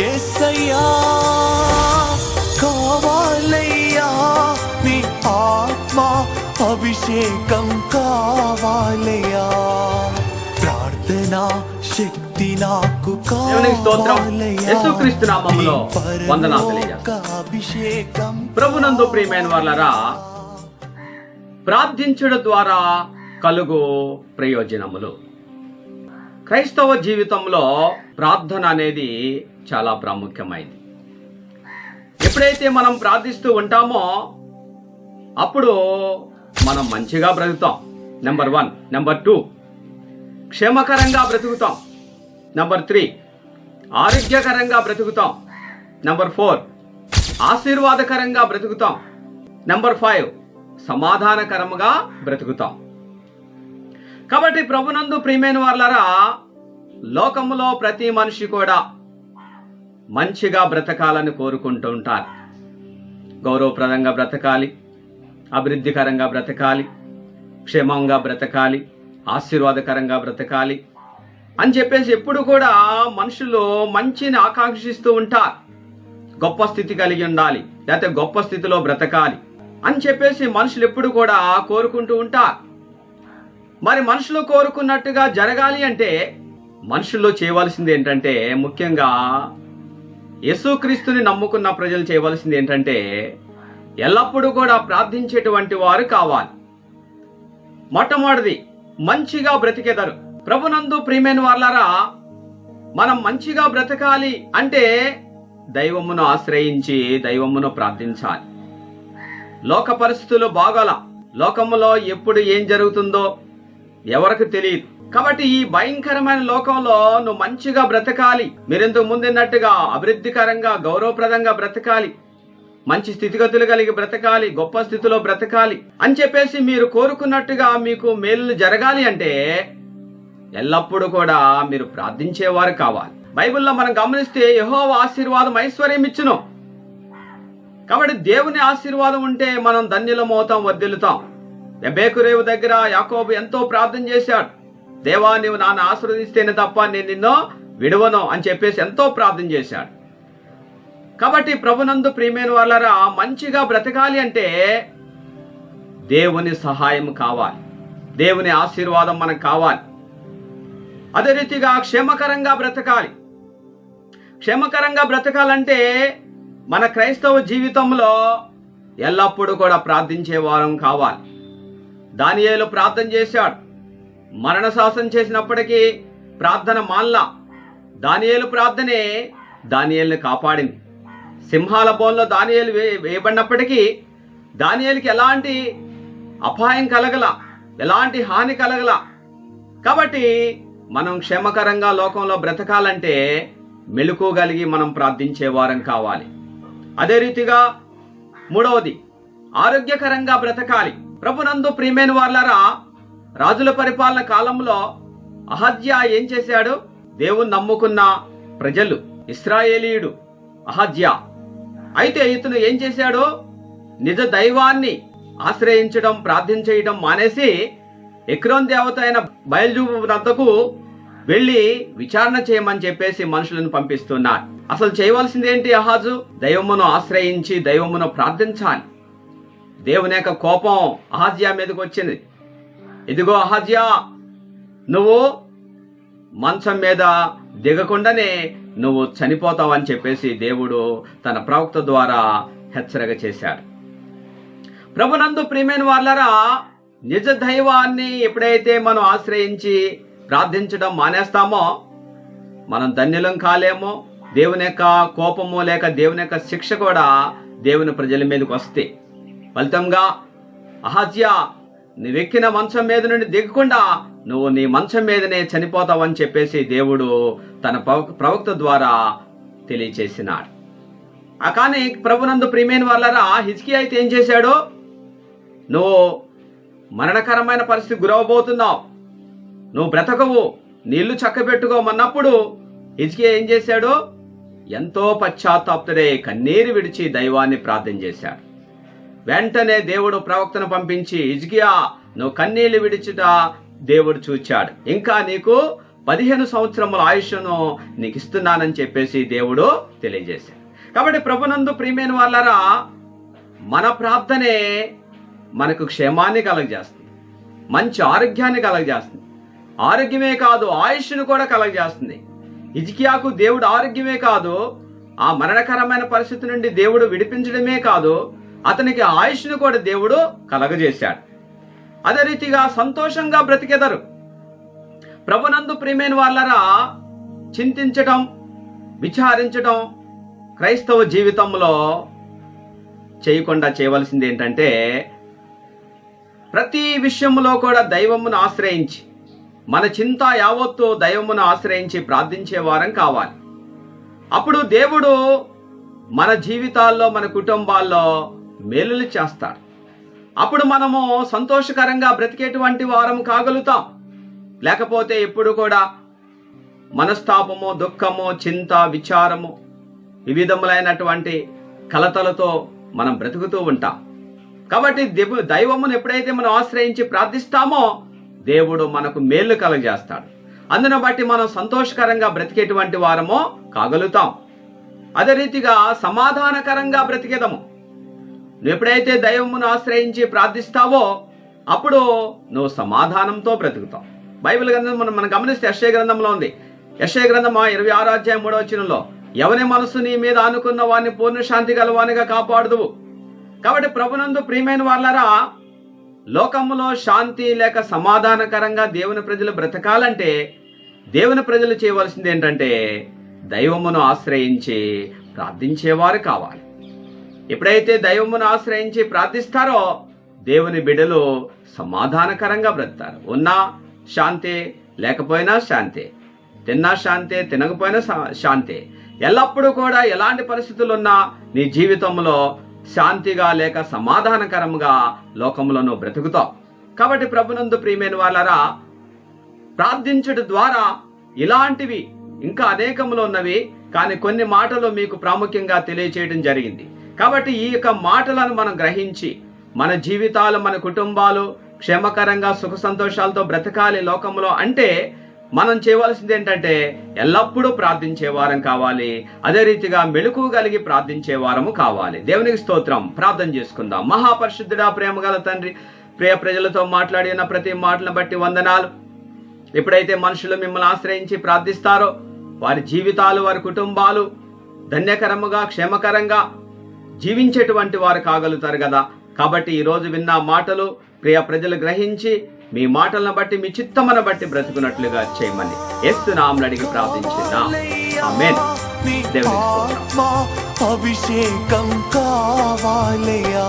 ఏసయ్యా కావాలయ్యా నీ ఆత్మ అభిషేకం కావాలయ్యా. ప్రార్థనా శక్తి నాకు. అభిషేకం ప్రభునందు ప్రియమైన వాళ్ళరా ప్రార్థించడం ద్వారా కలుగు ప్రయోజనములు. క్రైస్తవ జీవితంలో ప్రార్థన అనేది చాలా ప్రాముఖ్యమైంది. ఎప్పుడైతే మనం ప్రార్థిస్తూ ఉంటామో అప్పుడు మనం మంచిగా బ్రతుకుతాం. నెంబర్ వన్ నెంబర్ టూ క్షేమకరంగా బ్రతుకుతాం. నెంబర్ త్రీ ఆరోగ్యకరంగా బ్రతుకుతాం. నెంబర్ ఫోర్ ఆశీర్వాదకరంగా బ్రతుకుతాం. Number five సమాధానకరంగా బ్రతుకుతాం. కాబట్టి ప్రభునందు ప్రియమైన వాళ్ళరా లోకములో ప్రతి మనిషి కూడా మంచిగా బ్రతకాలని కోరుకుంటూ ఉంటారు. గౌరవప్రదంగా బ్రతకాలి అభివృద్ధికరంగా బ్రతకాలి క్షేమంగా బ్రతకాలి ఆశీర్వాదకరంగా బ్రతకాలి అని చెప్పేసి ఎప్పుడు కూడా మనుషులు మంచిని ఆకాంక్షిస్తూ ఉంటారు. గొప్ప స్థితి కలిగి ఉండాలి లేకపోతే గొప్ప స్థితిలో బ్రతకాలి అని చెప్పేసి మనుషులు ఎప్పుడు కూడా కోరుకుంటూ ఉంటారు. మరి మనుషులు కోరుకున్నట్టుగా జరగాలి అంటే మనుషుల్లో చేయవలసింది ఏంటంటే ముఖ్యంగా యేసుక్రీస్తుని నమ్ముకున్న ప్రజలు చేయవలసింది ఏంటంటే ఎల్లప్పుడూ కూడా ప్రార్థించేటువంటి వారు కావాలి. మొట్టమొదటిది మంచిగా బ్రతికెదరు. ప్రభునందు ప్రియమైన వాళ్ళారా మనం మంచిగా బ్రతకాలి అంటే దైవమును ఆశ్రయించి దైవమును ప్రార్థించాలి. లోక పరిస్థితులు బాగోల. లోకములో ఎప్పుడు ఏం జరుగుతుందో ఎవరికి తెలియదు. కాబట్టి ఈ భయంకరమైన లోకంలో నువ్వు మంచిగా బ్రతకాలి. మీరెందుకు ముందున్నట్టుగా అభివృద్ధికరంగా గౌరవప్రదంగా బ్రతకాలి. మంచి స్థితిగతులు కలిగి బ్రతకాలి గొప్ప స్థితిలో బ్రతకాలి అని చెప్పేసి మీరు కోరుకున్నట్టుగా మీకు మేలు జరగాలి అంటే ఎల్లప్పుడూ కూడా మీరు ప్రార్థించేవారు కావాలి. బైబిల్లో మనం గమనిస్తే యహో ఆశీర్వాదం ఐశ్వర్యం ఇచ్చును. కాబట్టి దేవుని ఆశీర్వాదం ఉంటే మనం ధన్యులమవుతాం వర్దిల్లుతాం ఎబేకురేవు దగ్గర యాకోబు ఎంతో ప్రార్థన చేశాడు. దేవా నీవు నాన్న ఆశీర్వదిస్తేనే తప్ప నేను నిన్ను విడవను అని చెప్పేసి ఎంతో ప్రార్థన చేశాడు. కాబట్టి ప్రభునందు ప్రియమైన వాళ్ళరా మంచిగా బ్రతకాలి అంటే దేవుని సహాయం కావాలి. దేవుని ఆశీర్వాదం మనకు కావాలి. అదే రీతిగా క్షేమకరంగా బ్రతకాలి. క్షేమకరంగా బ్రతకాలంటే మన క్రైస్తవ జీవితంలో ఎల్లప్పుడూ కూడా ప్రార్థించే వారం కావాలి. దానియేలు ప్రార్థన చేశాడు. మరణ శాసనం చేసినప్పటికీ ప్రార్థన మాల్లా దానియేలు ప్రార్థనే దానియేల్ని కాపాడింది. సింహాల బోన్లో దానియేలు వే వేయబడినప్పటికీ దానియేలుకి ఎలాంటి అపాయం కలగల ఎలాంటి హాని కలగల. కాబట్టి మనం క్షేమకరంగా లోకంలో బ్రతకాలంటే మెలుకోగలిగి మనం ప్రార్థించే వారం కావాలి. అదే రీతిగా మూడవది ఆరోగ్యకరంగా బ్రతకాలి. ప్రభునందు ప్రియమైన వాళ్ళరా రాజుల పరిపాలన కాలంలో అహద్య ఏం చేశాడు? దేవుని నమ్ముకున్న ప్రజలు ఇస్రాయేలీయుడు అహద్య అయితే ఇతను ఏం చేశాడు? నిజ దైవాన్ని ఆశ్రయించడం ప్రార్థించేయడం మానేసి ఎక్రోన్ దేవత అయిన బయలుజూపు వద్దకు వెళ్ళి విచారణ చేయమని చెప్పేసి మనుషులను పంపిస్తున్నాడు. అసలు చేయవలసింది ఏంటి అహాజు? దైవమును ఆశ్రయించి దైవమును ప్రార్థించాలి. దేవుని యొక్క కోపం అహాజ్యా మీదకి వచ్చింది. ఇదిగో అహాజ్యా నువ్వు మంచం మీద దిగకుండానే నువ్వు చనిపోతావని చెప్పేసి దేవుడు తన ప్రవక్త ద్వారా హెచ్చరిక చేశాడు. ప్రభునందు ప్రియమైన వాళ్ళరా నిజ దైవాన్ని ఎప్పుడైతే మనం ఆశ్రయించి ప్రార్థించడం మానేస్తామో మనం ధన్యులం కాలేమో దేవుని యొక్క కోపము లేక దేవుని యొక్క శిక్ష కూడా దేవుని ప్రజల మీదకి వస్తే ఫలితంగా అహజ్యా నువ్వెక్కిన మంచం మీద నుండి దిగకుండా నువ్వు నీ మంచం మీదనే చనిపోతావని చెప్పేసి దేవుడు తన ప్రవక్త ద్వారా తెలియచేసినాడు. ఆ కానీ ప్రభునందు ప్రియమైన వాళ్ళరా హిజ్కి అయితే ఏం చేశాడు? నువ్వు మరణకరమైన పరిస్థితి గురవబోతున్నావు. నువ్వు బ్రతకవు నీళ్ళు చక్కబెట్టుకోమన్నప్పుడు హిజ్కి ఏం చేశాడు? ఎంతో పశ్చాత్తాప్తుడే కన్నీరు విడిచి దైవాన్ని ప్రార్థన చేశాడు. వెంటనే దేవుడు ప్రవక్తను పంపించి ఇజ్గియా నువ్వు కన్నీళ్ళు విడిచుట దేవుడు చూచాడు. ఇంకా నీకు పదిహేను సంవత్సరముల ఆయుష్ను నీకు ఇస్తున్నానని చెప్పేసి దేవుడు తెలియజేశాడు. కాబట్టి ప్రభునందు ప్రియమైన వాళ్ళరా మన ప్రార్థనే మనకు క్షేమాన్ని కలగజేస్తుంది. మంచి ఆరోగ్యాన్ని కలగజేస్తుంది. ఆరోగ్యమే కాదు ఆయుష్ను కూడా కలగజేస్తుంది. ఇజికియాకు దేవుడు ఆరోగ్యమే కాదు ఆ మరణకరమైన పరిస్థితి నుండి దేవుడు విడిపించడమే కాదు అతనికి ఆయుష్ను కూడా దేవుడు కలగజేశాడు. అదే రీతిగా సంతోషంగా బ్రతికెదరు. ప్రభునందు ప్రియమైన వాళ్ళరా చింతించటం విచారించటం క్రైస్తవ జీవితంలో చేయకుండా చేయవలసింది ఏంటంటే ప్రతి విషయంలో కూడా దైవమును ఆశ్రయించి మన చింత యావత్తు దైవమును ఆశ్రయించి ప్రార్థించే వారం కావాలి. అప్పుడు దేవుడు మన జీవితాల్లో మన కుటుంబాల్లో మేలులు చేస్తాడు అప్పుడు మనము సంతోషకరంగా బ్రతికేటువంటి వారం కాగలుగుతాం. లేకపోతే ఎప్పుడు కూడా మనస్తాపము దుఃఖము చింత విచారము వివిధములైనటువంటి కలతలతో మనం బ్రతుకుతూ ఉంటాం. కాబట్టి దేవు దైవమును ఎప్పుడైతే మనం ఆశ్రయించి ప్రార్థిస్తామో దేవుడు మనకు మేలు కలగజేస్తాడు. అందును బట్టి మనం సంతోషకరంగా బ్రతికేటువంటి వారమో కాగలుగుతాం. అదే రీతిగా సమాధానకరంగా బ్రతికేదము. నువ్వు ఎప్పుడైతే దైవమును ఆశ్రయించి ప్రార్థిస్తావో అప్పుడు నువ్వు సమాధానంతో బ్రతుకుతావు. బైబిల్ గ్రంథం మనం మనం గమనిస్తే యశ్య గ్రంథంలో ఉంది. యశ్య గ్రంథం ఇరవై ఆరో అధ్యాయం మూడో వచనంలో ఎవరి మనసు నీ మీద అనుకున్న వారిని పూర్ణ శాంతి గలవానిగా కాపాడుదువు. కాబట్టి ప్రభునందు ప్రియమైన వాళ్ళరా లోకములో శాంతి లేక సమాధానకరంగా దేవుని ప్రజలు బ్రతకాలంటే దేవుని ప్రజలు చేయవలసింది ఏంటంటే దైవమును ఆశ్రయించి ప్రార్థించేవారు కావాలి. ఎప్పుడైతే దైవమును ఆశ్రయించి ప్రార్థిస్తారో దేవుని బిడ్డలు సమాధానకరంగా బ్రతుకుతారు. ఉన్నా శాంతే లేకపోయినా శాంతే. తిన్నా శాంతే తినకపోయినా శా- శాంతే. ఎల్లప్పుడూ కూడా ఎలాంటి పరిస్థితులు ఉన్నా నీ జీవితంలో శాంతిగా లేక సమాధానకరంగా లోకంలో నువ్వు బ్రతుకుతావు. కాబట్టి ప్రభునందు ప్రియమైన వాళ్ళరా ప్రార్థించడం ద్వారా ఇలాంటివి ఇంకా అనేకములు ఉన్నవి కానీ కొన్ని మాటలు మీకు ప్రాముఖ్యంగా తెలియచేయడం జరిగింది. కాబట్టి ఈ యొక్క మాటలను మనం గ్రహించి మన జీవితాలు మన కుటుంబాలు క్షేమకరంగా సుఖ సంతోషాలతో బ్రతకాలి లోకంలో అంటే మనం చేయవలసింది ఏంటంటే ఎల్లప్పుడూ ప్రార్థించే వారం కావాలి. అదే రీతిగా మెలకు కలిగి ప్రార్థించే వారము కావాలి. దేవునికి స్తోత్రం. ప్రార్థన చేసుకుందాం. మహాపరిశుద్ధుడా ప్రేమగల తండ్రి ప్రియ ప్రజలతో మాట్లాడిన ప్రతి మాటలను బట్టి వందనాలు. ఎప్పుడైతే మనుషులు మిమ్మల్ని ఆశ్రయించి ప్రార్థిస్తారో వారి జీవితాలు వారి కుటుంబాలు ధన్యకరముగా క్షేమకరంగా జీవించేటువంటి వారు కాగలుగుతారు కదా. కాబట్టి ఈ రోజు విన్న మాటలు ప్రియ ప్రజలు గ్రహించి మీ మాటలను బట్టి మీ చిత్తమను బట్టి బ్రతుకున్నట్లుగా చేయమని ఎస్తు నామలు అడిగి ప్రార్థించిన అభిషేకం కావాలయా